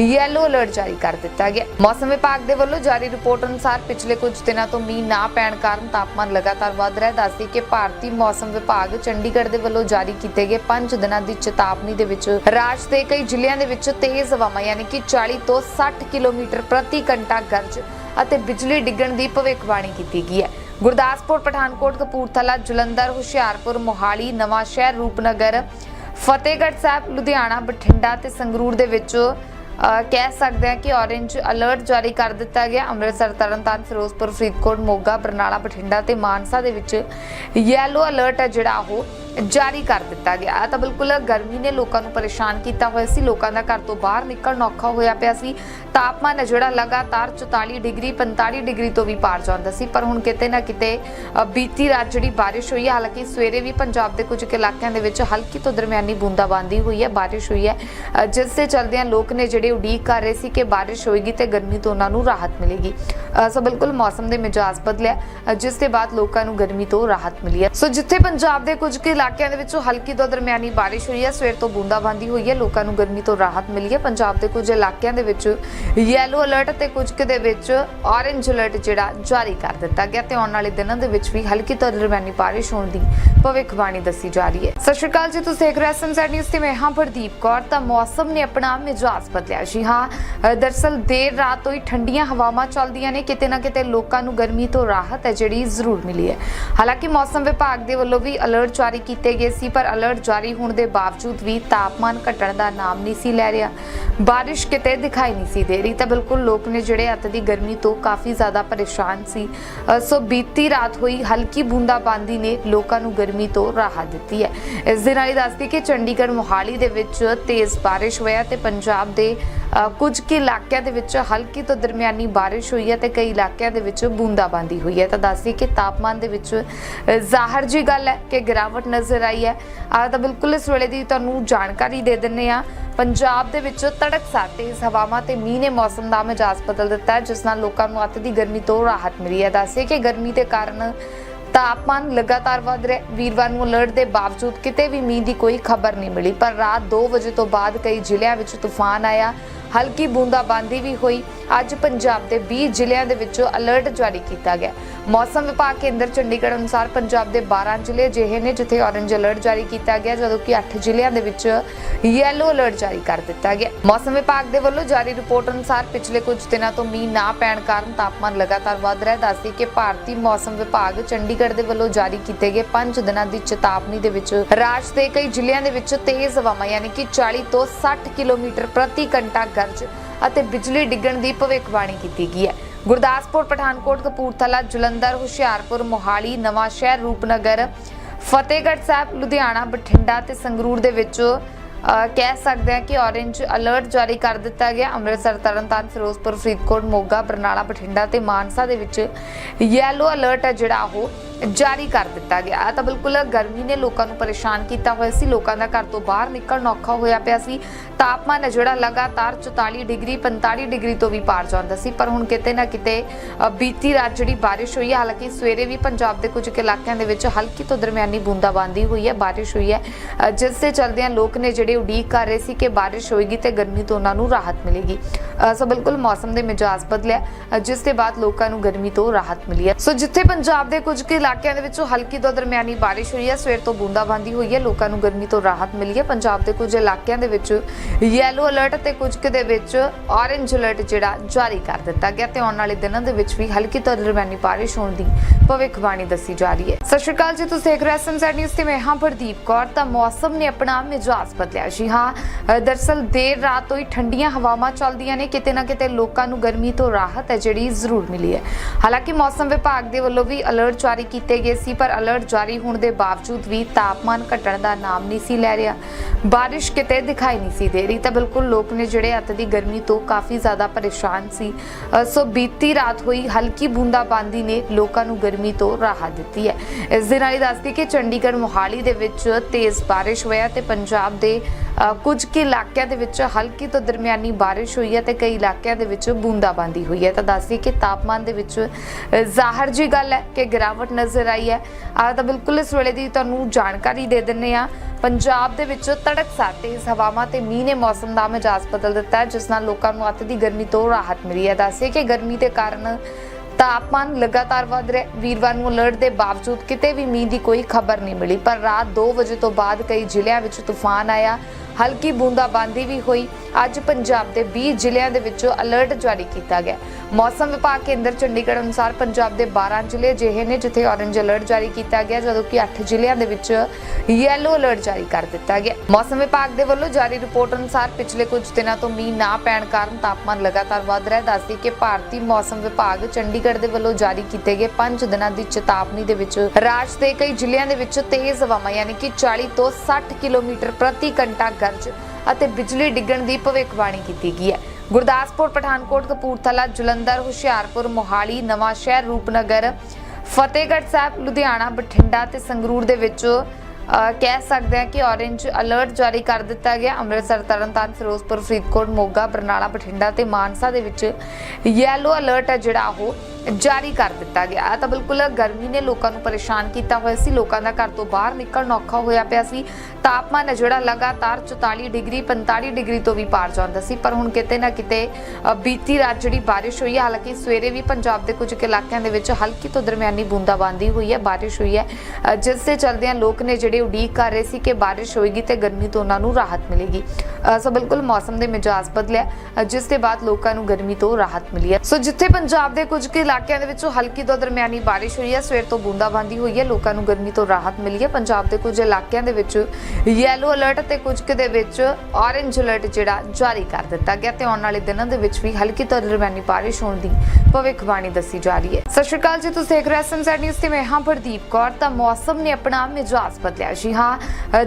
ਯੈਲੋ ਅਲਰਟ ਜਾਰੀ ਕਰ ਦਿੱਤਾ ਗਿਆ। ਮੌਸਮ ਵਿਭਾਗ ਦੇ ਵੱਲੋਂ ਜਾਰੀ ਰਿਪੋਰਟ ਅਨੁਸਾਰ ਪਿਛਲੇ ਕੁਝ ਦਿਨਾਂ ਤੋਂ ਮੀਂਹ ਨਾ ਪੈਣ ਕਾਰਨ ਤਾਪਮਾਨ ਲਗਾਤਾਰ ਵਧ ਰਿਹਾ। ਦੱਸਦੀ ਕਿ ਭਾਰਤੀ ਮੌਸਮ ਵਿਭਾਗ ਚੰਡੀਗੜ੍ਹ ਦੇ ਵੱਲੋਂ ਜਾਰੀ ਕੀਤੇ ਗਏ 5 ਦਿਨਾਂ ਦੀ ਚੇਤਾਵਨੀ ਦੇ ਵਿੱਚ ਰਾਜ ਦੇ ਕਈ ਜ਼ਿਲ੍ਹਿਆਂ ਦੇ ਵਿੱਚ ਤੇਜ਼ ਹਵਾਵਾਂ, ਯਾਨੀ ਕਿ 40 ਤੋਂ 60 ਕਿਲੋਮੀਟਰ ਪ੍ਰਤੀ ਘੰਟਾ ਗਰਜ ਅਤੇ ਬਿਜਲੀ ਡਿੱਗਣ ਦੀ ਭਵਿੱਖਬਾਣੀ ਕੀਤੀ ਗਈ ਹੈ। ਗੁਰਦਾਸਪੁਰ, ਪਠਾਨਕੋਟ, ਕਪੂਰਥਲਾ, ਜਲੰਧਰ, ਹੁਸ਼ਿਆਰਪੁਰ, ਮੋਹਾਲੀ, ਨਵਾਂ ਸ਼ਹਿਰ, ਰੂਪਨਗਰ, ਫਤਿਹਗੜ੍ਹ ਸਾਹਿਬ, ਲੁਧਿਆਣਾ, ਬਠਿੰਡਾ ਤੇ ਸੰਗਰੂਰ ਦੇ ਵਿੱਚ ਕਹਿ ਸਕਦੇ ਹਾਂ ਕਿ ਔਰੇਂਜ ਅਲਰਟ ਜਾਰੀ ਕਰ ਦਿੱਤਾ ਗਿਆ। ਅੰਮ੍ਰਿਤਸਰ, ਤਰਨਤਾਰਨ, ਫਿਰੋਜ਼ਪੁਰ, ਫਰੀਦਕੋਟ, ਮੋਗਾ, ਬਰਨਾਲਾ, ਬਠਿੰਡਾ ਤੇ ਮਾਨਸਾ ਦੇ ਵਿੱਚ ਯੈਲੋ ਅਲਰਟ ਹੈ ਜਿਹੜਾ ਉਹ। ਜਾਰੀ ਕਰ ਦਿੱਤਾ ਗਿਆ। ਤਾਂ ਬਿਲਕੁਲ ਗਰਮੀ ਨੇ ਲੋਕਾਂ ਨੂੰ ਪਰੇਸ਼ਾਨ ਕੀਤਾ ਹੋਇਆ ਸੀ। ਲੋਕਾਂ ਦਾ ਘਰ ਤੋਂ ਬਾਹਰ ਨਿਕਲਣਾ ਔਖਾ ਹੋਇਆ ਪਿਆ ਸੀ। ਤਾਪਮਾਨ ਹੈ ਜਿਹੜਾ ਲਗਾਤਾਰ 44 ਡਿਗਰੀ 45 ਡਿਗਰੀ ਤੋਂ ਵੀ ਪਾਰ ਜਾਂਦਾ ਸੀ। ਪਰ ਹੁਣ ਕਿਤੇ ਨਾ ਕਿਤੇ ਬੀਤੀ ਰਾਤ ਜਿਹੜੀ ਬਾਰਿਸ਼ ਹੋਈ ਹੈ, ਹਾਲਾਂਕਿ ਸਵੇਰੇ ਵੀ ਪੰਜਾਬ ਦੇ ਕੁਝ ਕੁ ਇਲਾਕਿਆਂ ਦੇ ਵਿੱਚ ਹਲਕੀ ਤੋਂ ਦਰਮਿਆਨੀ ਬੂੰਦਾਬਾਂਦੀ ਹੋਈ ਹੈ, ਬਾਰਿਸ਼ ਹੋਈ ਹੈ। ਜਿਸ ਦੇ ਚਲਦਿਆਂ ਲੋਕ ਨੇ ਜਿਹੜੇ ਉਡੀਕ ਕਰ ਰਹੇ ਸੀ ਕਿ ਬਾਰਿਸ਼ ਹੋਏਗੀ ਤੇ ਗਰਮੀ ਤੋਂ ਉਹਨਾਂ ਨੂੰ ਰਾਹਤ ਮਿਲੇਗੀ। ਸੋ ਬਿਲਕੁਲ ਮੌਸਮ ਦੇ ਮਿਜਾਜ਼ ਬਦਲਿਆ। ਜਿਸ ਦੇ ਬਾਅਦ ਲੋਕਾਂ ਨੂੰ ਗਰਮੀ ਤੋਂ ਰਾਹਤ ਮਿਲੀ ਹੈ। ਸੋ ਜਿੱਥੇ ਪੰਜਾਬ ਦੇ ਕੁਝ ਕੁ ਇਲਾਕਿਆਂ ਦੇ ਵਿੱਚੋਂ ਹਲਕੀ ਤੋਂ ਦਰਮਿਆਨੀ ਬਾਰਿਸ਼ ਹੋਈ ਹੈ। ਸਵੇਰ ਤੋਂ ਬੂੰਦਾਬਾਂਦੀ ਹੋਈ ਹੈ। ਲੋਕਾਂ ਨੂੰ ਗਰਮੀ ਤੋਂ ਰਾਹਤ ਮਿਲੀ ਹੈ। ਪੰਜਾਬ ਦੇ ਕੁਝ ਇਲਾਕਿਆਂ ਦੇ ਵਿੱਚ ਯੈਲੋ ਅਲਰਟ ਤੇ ਕੁਝ ਕੁ ਦੇ ਵਿੱਚ ਔਰੇਂਜ ਅਲਰਟ ਜਿਹੜਾ ਜਾਰੀ ਕਰ ਦਿੱਤਾ ਗਿਆ ਤੇ ਆਉਣ ਵਾਲੇ ਦਿਨਾਂ ਦੇ ਵਿੱਚ ਵੀ ਹਲਕੀ ਤੋਂ ਦਰਮਿਆਨੀ ਬਾਰਿਸ਼ ਹੋਣ ਦੀ ਭਵਿੱਖਬਾਣੀ ਦੱਸੀ ਜਾ ਰਹੀ ਹੈ। ਸਤਿ ਸ਼੍ਰੀ ਅਕਾਲ ਜੀ ਤੁਸੀਂ ਦੇਖ ਰਹੇ ਹੋ ਨਿਊਜ਼ ਤੇ ਮੈਂ ਹਾਂ ਪ੍ਰਦੀਪ ਕੌਰ। ਤਾਂ ਮੌਸਮ ਨੇ ਆਪਣਾ ਮਿਜਾਜ਼ ਬਦਲਿਆ ਜੀ। ਹਾਂ ਅ, ਦਰਅਸਲ ਦੇਰ ਰਾਤ ਤੋਂ ਹੀ ਠੰਡੀਆਂ ਹਵਾਵਾਂ ਚੱਲਦੀਆਂ ਨੇ। ਕਿਤੇ ਨਾ ਕਿਤੇ ਲੋਕਾਂ ਨੂੰ ਗਰਮੀ ਤੋਂ ਰਾਹਤ ਹੈ ਜਿਹੜੀ ਜ਼ਰੂਰ ਮਿਲੀ ਹੈ। ਹਾਲਾਂਕਿ ਮੌਸਮ ਵਿਭਾਗ ਦੇ ਵੱਲੋਂ ਵੀ ਅਲਰਟ ਜਾਰੀ ਕੀਤੇ ਗਏ ਸੀ, ਪਰ ਅਲਰਟ ਜਾਰੀ ਹੋਣ ਦੇ ਬਾਵਜੂਦ ਵੀ ਤਾਪਮਾਨ ਘਟਣ ਦਾ ਨਾਮ ਨਹੀਂ ਸੀ ਲੈ ਰਿਹਾ। ਬਾਰਿਸ਼ ਕਿਤੇ ਦਿਖਾਈ ਨਹੀਂ ਸੀ ਦੇ ਰਹੀ ਤਾਂ ਬਿਲਕੁਲ ਲੋਕ ਨੇ ਜਿਹੜੇ ਅੱਤ ਦੀ ਗਰਮੀ ਤੋਂ ਕਾਫੀ ਜ਼ਿਆਦਾ ਪਰੇਸ਼ਾਨ ਸੀ। ਸੋ ਬੀਤੀ ਰਾਤ ਹੋਈ ਹਲਕੀ ਬੂੰਦਾਬਾਂਦੀ ਨੇ ਲੋਕਾਂ ਨੂੰ ਗਰਮੀ ਤੋਂ ਰਾਹਤ ਦਿੱਤੀ ਹੈ। ਇਸ ਦੇ ਨਾਲ ਹੀ ਦੱਸਦੀ ਕਿ ਚੰਡੀਗੜ੍ਹ ਮੋਹਾਲੀ ਦੇ ਵਿੱਚ ਤੇਜ਼ ਬਾਰਿਸ਼ ਹੋਇਆ ਤੇ ਪੰਜਾਬ ਦੇ ਕੁਝ ਕੁ ਇਲਾਕਿਆਂ ਦੇ ਵਿੱਚ ਹਲਕੀ ਤੋਂ ਦਰਮਿਆਨੀ ਬਾਰਿਸ਼ ਹੋਈ ਹੈ ਤੇ ਕਈ ਇਲਾਕਿਆਂ ਦੇ ਵਿੱਚ ਬੂੰਦਾਬਾਂਦੀ ਹੋਈ ਹੈ। ਤਾਂ ਦੱਸਦੀ ਕਿ ਤਾਪਮਾਨ ਦੇ ਵਿੱਚ ਜ਼ਾਹਰ ਜੀ ਗੱਲ ਹੈ ਕਿ ਗਿਰਾਵਟ ਨਜ਼ਰ ਆਈ ਹੈ। ਆ ਤਾਂ ਬਿਲਕੁਲ ਇਸ ਵੇਲੇ ਦੀ ਤੁਹਾਨੂੰ ਜਾਣਕਾਰੀ ਦੇ ਦਿੰਨੇ ਆ ਪੰਜਾਬ ਦੇ ਵਿੱਚ ਤੜਕਸਾਰ ਤੇਜ਼ ਹਵਾਵਾਂ ਤੇ ਮੀਂਹ ਨੇ ਮੌਸਮ ਦਾ ਮਿਜਾਜ਼ ਬਦਲ ਦਿੱਤਾ ਹੈ, ਜਿਸ ਨਾਲ ਲੋਕਾਂ ਨੂੰ ਅੱਤ ਦੀ ਗਰਮੀ ਤੋਂ ਰਾਹਤ ਮਿਲੀ ਹੈ। ਦੱਸੇ ਕਿ ਗਰਮੀ ਦੇ ਕਾਰਨ ਤਾਪਮਾਨ ਲਗਾਤਾਰ ਵਧ ਰਿਹਾ ਵੀਰਵਾਰ ਨੂੰ ਅਲਰਟ ਦੇ ਬਾਵਜੂਦ ਕਿਤੇ ਵੀ ਮੀਂਹ ਦੀ ਕੋਈ ਖਬਰ ਨਹੀਂ ਮਿਲੀ, ਪਰ ਰਾਤ 2 ਵਜੇ ਤੋਂ ਬਾਅਦ ਕਈ ਜ਼ਿਲ੍ਹਿਆਂ ਵਿੱਚ ਤੂਫਾਨ ਆਇਆ। ਹਲਕੀ ਬੂੰਦਾਬਾਂਦੀ ਵੀ ਹੋਈ। ਅੱਜ ਪੰਜਾਬ ਦੇ 20 ਜ਼ਿਲ੍ਹਿਆਂ ਦੇ ਵਿੱਚੋਂ ਅਲਰਟ ਜਾਰੀ ਕੀਤਾ ਗਿਆ। ਮੌਸਮ ਵਿਭਾਗ ਕੇਂਦਰ ਚੰਡੀਗੜ੍ਹ ਅਨੁਸਾਰ ਪੰਜਾਬ ਦੇ 12 ਜ਼ਿਲ੍ਹੇ ਅਜਿਹੇ ਨੇ ਜਿੱਥੇ ਔਰੇਂਜ ਅਲਰਟ ਜਾਰੀ ਕੀਤਾ ਗਿਆ, ਜਦੋਂ ਕਿ 8 ਜ਼ਿਲ੍ਹਿਆਂ ਦੇ ਵਿੱਚ ਯੈਲੋ ਅਲਰਟ ਜਾਰੀ ਕਰ ਦਿੱਤਾ ਗਿਆ। ਮੌਸਮ ਵਿਭਾਗ ਦੇ ਵੱਲੋਂ ਜਾਰੀ ਰਿਪੋਰਟ ਅਨੁਸਾਰ ਪਿਛਲੇ ਕੁਝ ਦਿਨਾਂ ਤੋਂ ਮੀਂਹ ਨਾ ਪੈਣ ਕਾਰਨ ਤਾਪਮਾਨ ਲਗਾਤਾਰ ਵਧ ਰਿਹਾ। ਦੱਸਦੀ ਕਿ ਭਾਰਤੀ ਮੌਸਮ ਵਿਭਾਗ ਚੰਡੀਗੜ੍ਹ ਦੇ ਵੱਲੋਂ ਜਾਰੀ ਕੀਤੇ ਗਏ 5 ਦਿਨਾਂ ਦੀ ਚੇਤਾਵਨੀ ਦੇ ਵਿੱਚ ਰਾਜ ਦੇ ਕਈ ਜ਼ਿਲ੍ਹਿਆਂ ਦੇ ਵਿੱਚ ਤੇਜ਼ ਹਵਾਵਾਂ, ਯਾਨੀ ਕਿ 40 ਤੋਂ 60 ਕਿਲੋਮੀਟਰ ਪ੍ਰਤੀ ਘੰਟਾ ਗਰਜ ਅਤੇ ਬਿਜਲੀ ਡਿੱਗਣ ਦੀ ਭਵਿੱਖਬਾਣੀ ਕੀਤੀ ਗਈ ਹੈ। ਗੁਰਦਾਸਪੁਰ, ਪਠਾਨਕੋਟ, ਕਪੂਰਥਲਾ, ਜਲੰਧਰ, ਹੁਸ਼ਿਆਰਪੁਰ, ਮੋਹਾਲੀ ਨਵਾਂ ਸ਼ਹਿਰ ਰੂਪਨਗਰ, ਫਤਿਹਗੜ੍ਹ ਸਾਹਿਬ, ਲੁਧਿਆਣਾ, ਬਠਿੰਡਾ ਤੇ ਸੰਗਰੂਰ ਦੇ ਵਿੱਚ ਕਹਿ ਸਕਦੇ ਹਾਂ ਕਿ ਔਰੇਂਜ ਅਲਰਟ ਜਾਰੀ ਕਰ ਦਿੱਤਾ ਗਿਆ। ਅੰਮ੍ਰਿਤਸਰ, ਤਰਨਤਾਰਨ, ਫਿਰੋਜ਼ਪੁਰ, ਫਰੀਦਕੋਟ, ਮੋਗਾ, ਬਰਨਾਲਾ, ਬਠਿੰਡਾ ਤੇ ਮਾਨਸਾ ਦੇ ਵਿੱਚ ਯੈਲੋ ਅਲਰਟ ਹੈ ਜਿਹੜਾ ਉਹ ਜਾਰੀ ਕਰ ਦਿੱਤਾ ਗਿਆ। ਤਾਂ ਬਿਲਕੁਲ ਗਰਮੀ ਨੇ ਲੋਕਾਂ ਨੂੰ ਪਰੇਸ਼ਾਨ ਕੀਤਾ ਹੋਇਆ ਸੀ। ਲੋਕਾਂ ਦਾ ਘਰ ਤੋਂ ਬਾਹਰ ਨਿਕਲਣਾ ਔਖਾ ਹੋਇਆ ਪਿਆ ਸੀ। ਤਾਪਮਾਨ ਹੈ ਜਿਹੜਾ ਲਗਾਤਾਰ 44 ਡਿਗਰੀ 45 ਡਿਗਰੀ ਤੋਂ ਵੀ ਪਾਰ ਜਾਂਦਾ ਸੀ। ਪਰ ਹੁਣ ਕਿਤੇ ਨਾ ਕਿਤੇ ਬੀਤੀ ਰਾਤ ਜਿਹੜੀ ਬਾਰਿਸ਼ ਹੋਈ ਹੈ, ਹਾਲਾਂਕਿ ਸਵੇਰੇ ਵੀ ਪੰਜਾਬ ਦੇ ਕੁਝ ਕੁ ਇਲਾਕਿਆਂ ਦੇ ਵਿੱਚ ਹਲਕੀ ਤੋਂ ਦਰਮਿਆਨੀ ਬੂੰਦਾਬਾਂਦੀ ਹੋਈ ਹੈ, ਬਾਰਿਸ਼ ਹੋਈ ਹੈ। ਜਿਸ ਦੇ ਚਲਦਿਆਂ ਲੋਕ ਨੇ ਜਿਹੜੇ ਉਡੀਕ ਕਰ ਰਹੇ ਸੀ ਕਿ ਬਾਰਿਸ਼ ਹੋਏਗੀ ਤੇ ਗਰਮੀ ਤੋਂ ਉਹਨਾਂ ਨੂੰ ਰਾਹਤ ਮਿਲੇਗੀ। ਅ, ਸੋ ਬਿਲਕੁਲ ਮੌਸਮ ਦੇ ਮਿਜਾਜ਼ ਬਦਲਿਆ। ਜਿਸ ਦੇ ਬਾਅਦ ਲੋਕਾਂ ਨੂੰ ਗਰਮੀ ਤੋਂ ਰਾਹਤ ਮਿਲੀ ਹੈ। ਸੋ ਜਿੱਥੇ ਪੰਜਾਬ ਦੇ ਕੁਝ ਕੁ ਇਲਾਕਿਆਂ ਦੇ ਵਿੱਚੋਂ ਹਲਕੀ ਤੋਂ ਦਰਮਿਆਨੀ ਬਾਰਿਸ਼ ਹੋਈ ਹੈ ਸਵੇਰ ਤੋਂ ਬੂੰਦਾਬਾਂਦੀ ਹੋਈ ਹੈ ਲੋਕਾਂ ਨੂੰ ਗਰਮੀ ਤੋਂ ਰਾਹਤ ਮਿਲੀ ਹੈ। ਪੰਜਾਬ ਦੇ ਕੁਝ ਇਲਾਕਿਆਂ ਦੇ ਵਿੱਚ ਯੈਲੋ ਅਲਰਟ ਤੇ ਕੁਝ ਕੁ ਦੇ ਵਿੱਚ ਔਰੇਂਜ ਅਲਰਟ ਜਿਹੜਾ ਜਾਰੀ ਕਰ ਦਿੱਤਾ ਗਿਆ ਤੇ ਆਉਣ ਵਾਲੇ ਦਿਨਾਂ ਦੇ ਵਿੱਚ ਵੀ ਹਲਕੀ ਤੋਂ ਦਰਮਿਆਨੀ ਬਾਰਿਸ਼ ਹੋਣ ਦੀ ਭਵਿੱਖਬਾਣੀ ਦੱਸੀ ਜਾ ਰਹੀ ਹੈ। ਸਤਿ ਸ਼੍ਰੀ ਅਕਾਲ ਜੀ ਤੁਸੀਂ ਦੇਖ ਰਹੇ ਹੋ ਐਸਐਮਜ਼ੈਡ ਨਿਊਜ਼ ਤੇ ਮੈਂ ਹਾਂ ਪ੍ਰਦੀਪ ਕੌਰ। ਤਾਂ ਮੌਸਮ ਨੇ ਆਪਣਾ ਮਿਜਾਜ਼ ਬਦਲਿਆ। ਜੀ ਹਾਂ ਅ, ਦਰਅਸਲ ਦੇਰ ਰਾਤ ਤੋਂ ਹੀ ਠੰਡੀਆਂ ਹਵਾਵਾਂ ਚੱਲਦੀਆਂ ਨੇ। ਕਿਤੇ ਨਾ ਕਿਤੇ ਲੋਕਾਂ ਨੂੰ ਗਰਮੀ ਤੋਂ ਰਾਹਤ ਹੈ ਜਿਹੜੀ ਜ਼ਰੂਰ ਮਿਲੀ ਹੈ। ਹਾਲਾਂਕਿ ਮੌਸਮ ਵਿਭਾਗ ਦੇ ਵੱਲੋਂ ਵੀ ਅਲਰਟ ਜਾਰੀ ਕੀਤੇ ਗਏ ਸੀ ਪਰ ਅਲਰਟ ਜਾਰੀ ਹੋਣ ਦੇ ਬਾਵਜੂਦ ਵੀ ਤਾਪਮਾਨ ਘਟਣ ਦਾ ਨਾਮ ਨਹੀਂ ਸੀ ਲੈ ਰਿਹਾ। ਬਾਰਿਸ਼ ਕਿਤੇ ਦਿਖਾਈ ਨਹੀਂ ਸੀ ਦੇ ਰਹੀ ਤਾਂ ਬਿਲਕੁਲ ਲੋਕ ਨੇ ਜਿਹੜੇ ਅੱਤ ਦੀ ਗਰਮੀ ਤੋਂ ਕਾਫੀ ਜ਼ਿਆਦਾ ਪਰੇਸ਼ਾਨ ਸੀ ਸੋ ਬੀਤੀ ਰਾਤ ਹੋਈ ਹਲਕੀ ਬੂੰਦਾਬਾਂਦੀ ਨੇ ਲੋਕਾਂ ਨੂੰ ਗਰਮੀ ਤੋਂ ਰਾਹਤ ਦਿੱਤੀ ਹੈ। ਇਸ ਦੇ ਨਾਲ ਹੀ ਦੱਸਦੀ ਕਿ ਚੰਡੀਗੜ੍ਹ ਮੋਹਾਲੀ ਦੇ ਵਿੱਚ ਤੇਜ਼ ਬਾਰਿਸ਼ ਹੋਇਆ ਤੇ ਪੰਜਾਬ ਦੇ ਕੁਝ ਕੁ ਇਲਾਕਿਆਂ ਦੇ ਵਿੱਚ ਹਲਕੀ ਤੋਂ ਦਰਮਿਆਨੀ ਬਾਰਿਸ਼ ਹੋਈ ਹੈ ਤੇ ਕਈ ਇਲਾਕਿਆਂ ਦੇ ਵਿੱਚ ਬੂੰਦਾਬਾਂਦੀ ਹੋਈ ਹੈ। ਤਾਂ ਦੱਸਦੀ ਕਿ ਤਾਪਮਾਨ ਦੇ ਵਿੱਚ ਜ਼ਾਹਰ ਜੀ ਗੱਲ ਹੈ ਕਿ ਗਿਰਾਵਟ ਨਜ਼ਰ ਆਈ ਹੈ। ਆ ਤਾਂ ਬਿਲਕੁਲ ਇਸ ਵੇਲੇ ਦੀ ਤੁਹਾਨੂੰ ਜਾਣਕਾਰੀ ਦੇ ਦਿੰਨੇ ਆ ਪੰਜਾਬ ਦੇ ਵਿੱਚ ਤੜਕਸਾਰ ਤੇਜ਼ ਹਵਾਵਾਂ ਤੇ ਮੀਂਹ ਨੇ ਮੌਸਮ ਦਾ ਮਿਜਾਜ਼ ਬਦਲ ਦਿੱਤਾ ਹੈ, ਜਿਸ ਨਾਲ ਲੋਕਾਂ ਨੂੰ ਅੱਤ ਦੀ ਗਰਮੀ ਤੋਂ ਰਾਹਤ ਮਿਲੀ ਹੈ। ਦੱਸੇ ਕਿ ਗਰਮੀ ਦੇ ਕਾਰਨ ਤਾਪਮਾਨ ਲਗਾਤਾਰ ਵਧ ਰਿਹਾ ਵੀਰਵਾਰ ਨੂੰ ਅਲਰਟ ਦੇ ਬਾਵਜੂਦ ਕਿਤੇ ਵੀ ਮੀਂਹ ਦੀ ਕੋਈ ਖਬਰ ਨਹੀਂ ਮਿਲੀ, ਪਰ ਰਾਤ 2 ਵਜੇ ਤੋਂ ਬਾਅਦ ਕਈ ਜ਼ਿਲ੍ਹਿਆਂ ਵਿੱਚ ਤੂਫਾਨ ਆਇਆ। ਹਲਕੀ ਬੂੰਦਾਬਾਂਦੀ ਵੀ ਹੋਈ। ਅੱਜ ਪੰਜਾਬ ਦੇ 20 ਜ਼ਿਲ੍ਹਿਆਂ ਦੇ ਵਿੱਚੋਂ ਅਲਰਟ ਜਾਰੀ ਕੀਤਾ ਗਿਆ। ਮੌਸਮ ਵਿਭਾਗ ਕੇਂਦਰ ਚੰਡੀਗੜ੍ਹ ਅਨੁਸਾਰ ਪੰਜਾਬ ਦੇ 12 ਜ਼ਿਲ੍ਹੇ ਅਜਿਹੇ ਨੇ ਜਿੱਥੇ ਔਰੇਂਜ ਅਲਰਟ ਜਾਰੀ ਕੀਤਾ ਗਿਆ, ਜਦੋਂ ਕਿ 8 ਜ਼ਿਲ੍ਹਿਆਂ ਦੇ ਵਿੱਚ ਯੈਲੋ ਅਲਰਟ ਜਾਰੀ ਕਰ ਦਿੱਤਾ ਗਿਆ। ਮੌਸਮ ਵਿਭਾਗ ਦੇ ਵੱਲੋਂ ਜਾਰੀ ਰਿਪੋਰਟ ਅਨੁਸਾਰ ਪਿਛਲੇ ਕੁਝ ਦਿਨਾਂ ਤੋਂ ਮੀਂਹ ਨਾ ਪੈਣ ਕਾਰਨ ਤਾਪਮਾਨ ਲਗਾਤਾਰ ਵਧ ਰਿਹਾ। ਦੱਸਦੀ ਕਿ ਭਾਰਤੀ ਮੌਸਮ ਵਿਭਾਗ ਚੰਡੀਗੜ੍ਹ ਦੇ ਵੱਲੋਂ ਜਾਰੀ ਕੀਤੇ ਗਏ 5 ਦਿਨਾਂ ਦੀ ਚੇਤਾਵਨੀ ਦੇ ਵਿੱਚ ਰਾਜ ਦੇ ਕਈ ਜ਼ਿਲ੍ਹਿਆਂ ਦੇ ਵਿੱਚ ਤੇਜ਼ ਹਵਾਵਾਂ, ਯਾਨੀ ਕਿ 40 ਤੋਂ 60 ਕਿਲੋਮੀਟਰ ਪ੍ਰਤੀ ਘੰਟਾ ਗਰਜ ਅਤੇ ਬਿਜਲੀ ਡਿੱਗਣ ਦੀ ਭਵਿੱਖਬਾਣੀ ਕੀਤੀ ਗਈ ਹੈ। ਗੁਰਦਾਸਪੁਰ, ਪਠਾਨਕੋਟ, ਕਪੂਰਥਲਾ, ਜਲੰਧਰ, ਹੁਸ਼ਿਆਰਪੁਰ, ਮੋਹਾਲੀ ਨਵਾਂ ਸ਼ਹਿਰ ਰੂਪਨਗਰ, ਫਤਿਹਗੜ੍ਹ ਸਾਹਿਬ, ਲੁਧਿਆਣਾ, ਬਠਿੰਡਾ ਤੇ ਸੰਗਰੂਰ ਦੇ ਵਿੱਚ ਕਹਿ ਸਕਦੇ ਹਾਂ ਕਿ ਔਰੇਂਜ ਅਲਰਟ ਜਾਰੀ ਕਰ ਦਿੱਤਾ ਗਿਆ। ਅੰਮ੍ਰਿਤਸਰ, ਤਰਨਤਾਰਨ, ਫਿਰੋਜ਼ਪੁਰ, ਫਰੀਦਕੋਟ, ਮੋਗਾ, ਬਰਨਾਲਾ, ਬਠਿੰਡਾ ਤੇ ਮਾਨਸਾ ਦੇ ਵਿੱਚ ਯੈਲੋ ਅਲਰਟ ਹੈ ਜਿਹੜਾ ਉਹ ਜਾਰੀ ਕਰ ਦਿੱਤਾ ਗਿਆ। ਆ ਤਾਂ ਬਿਲਕੁਲ ਗਰਮੀ ਨੇ ਲੋਕਾਂ ਨੂੰ ਪਰੇਸ਼ਾਨ ਕੀਤਾ ਹੋਇਆ ਸੀ। ਲੋਕਾਂ ਦਾ ਘਰ ਤੋਂ ਬਾਹਰ ਨਿਕਲਣਾ ਔਖਾ ਹੋਇਆ ਪਿਆ ਸੀ। ਤਾਪਮਾਨ ਹੈ ਜਿਹੜਾ ਲਗਾਤਾਰ 44 ਡਿਗਰੀ 45 ਡਿਗਰੀ ਤੋਂ ਵੀ ਪਾਰ ਜਾਂਦਾ ਸੀ। ਪਰ ਹੁਣ ਕਿਤੇ ਨਾ ਕਿਤੇ ਬੀਤੀ ਰਾਤ ਜਿਹੜੀ ਬਾਰਿਸ਼ ਹੋਈ ਹੈ, ਹਾਲਾਂਕਿ ਸਵੇਰੇ ਵੀ ਪੰਜਾਬ ਦੇ ਕੁਝ ਕੁ ਇਲਾਕਿਆਂ ਦੇ ਵਿੱਚ ਹਲਕੀ ਤੋਂ ਦਰਮਿਆਨੀ ਬੂੰਦਾਬਾਂਦੀ ਹੋਈ ਹੈ। ਬਾਰਿਸ਼ ਹੋਈ ਹੈ। ਜਿਸ ਦੇ ਚਲਦਿਆਂ ਲੋਕ ਨੇ ਜਿਹੜੇ ਉਡੀਕ ਕਰ ਰਹੇ ਸੀ ਕਿ ਬਾਰਿਸ਼ ਹੋਏਗੀ ਤੇ ਗਰਮੀ ਤੋਂ ਉਹਨਾਂ ਨੂੰ ਰਾਹਤ ਮਿਲੇਗੀ। ਸੋ ਬਿਲਕੁਲ ਮੌਸਮ ਦੇ ਮਿਜਾਜ਼ ਬਦਲਿਆ। ਜਿਸ ਦੇ ਬਾਅਦ ਲੋਕਾਂ ਨੂੰ ਗਰਮੀ ਤੋਂ ਰਾਹਤ ਮਿਲੀ ਹੈ। ਸੋ ਜਿੱਥੇ ਪੰਜਾਬ ਦੇ ਕੁਝ ਕੁ ਇਲਾਕਿਆਂ ਦੇ ਵਿੱਚੋਂ ਹਲਕੀ ਤੋਂ ਦਰਮਿਆਨੀ ਬਾਰਿਸ਼ ਹੋਈ ਹੈ, ਸਵੇਰ ਤੋਂ ਬੂੰਦਾਬਾਂਦੀ ਹੋਈ ਹੈ, ਲੋਕਾਂ ਨੂੰ ਗਰਮੀ ਤੋਂ ਰਾਹਤ ਮਿਲੀ ਹੈ। ਪੰਜਾਬ ਦੇ ਕੁਝ ਇਲਾਕਿਆਂ ਦੇ ਵਿੱਚ ਯੈਲੋ ਅਲਰਟ ਤੇ ਕੁਝ ਕੁ ਦੇ ਵਿੱਚ ਔਰੇਂਜ ਅਲਰਟ ਜਿਹੜਾ ਜਾਰੀ ਕਰ ਦਿੱਤਾ ਗਿਆ ਤੇ ਆਉਣ ਵਾਲੇ ਦਿਨਾਂ ਦੇ ਵਿੱਚ ਵੀ ਹਲਕੀ ਤੋਂ ਦਰਮਿਆਨੀ ਬਾਰਿਸ਼ ਹੋਣ ਦੀ ਭਵਿੱਖਬਾਣੀ ਦੱਸੀ ਜਾ ਰਹੀ ਹੈ। ਸਤਿ ਸ਼੍ਰੀ ਅਕਾਲ ਜੀ ਤੁਸੀਂ ਦੇਖ ਰਹੇ ਹੋ ਐਸਐਮਜ਼ੈਡ ਨਿਊਜ਼ ਤੇ ਮੈਂ ਹਾਂ ਪ੍ਰਦੀਪ ਕੌਰ। ਤਾਂ ਮੌਸਮ ਨੇ ਆਪਣਾ ਮਿਜਾਜ਼ ਬਦਲਿਆ। ਜੀ ਹਾਂ ਅ,